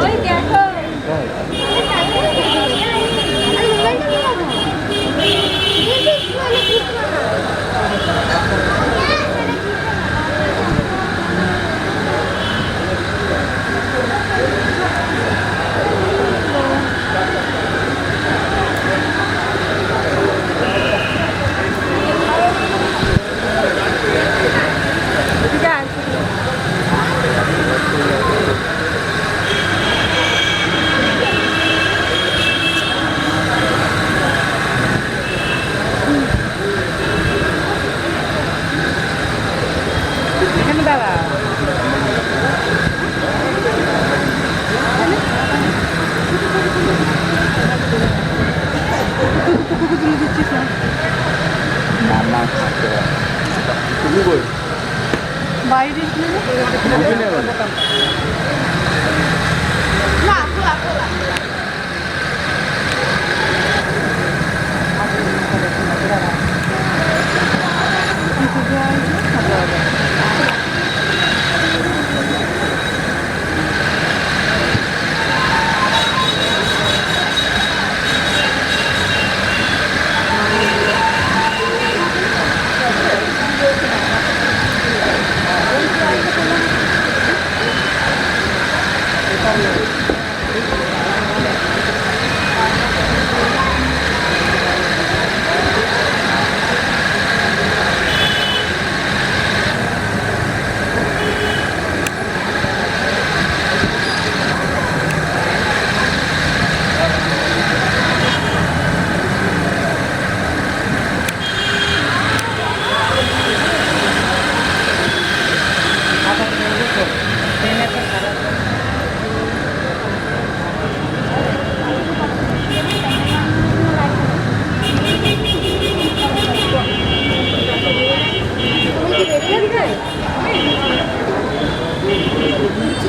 Ôi kìa. thôi কই বাইরে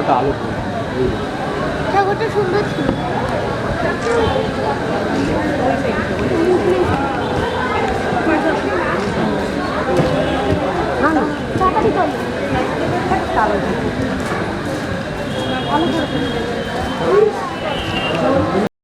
আলো আলু ঠাকুরটা সুন্দর ছিল।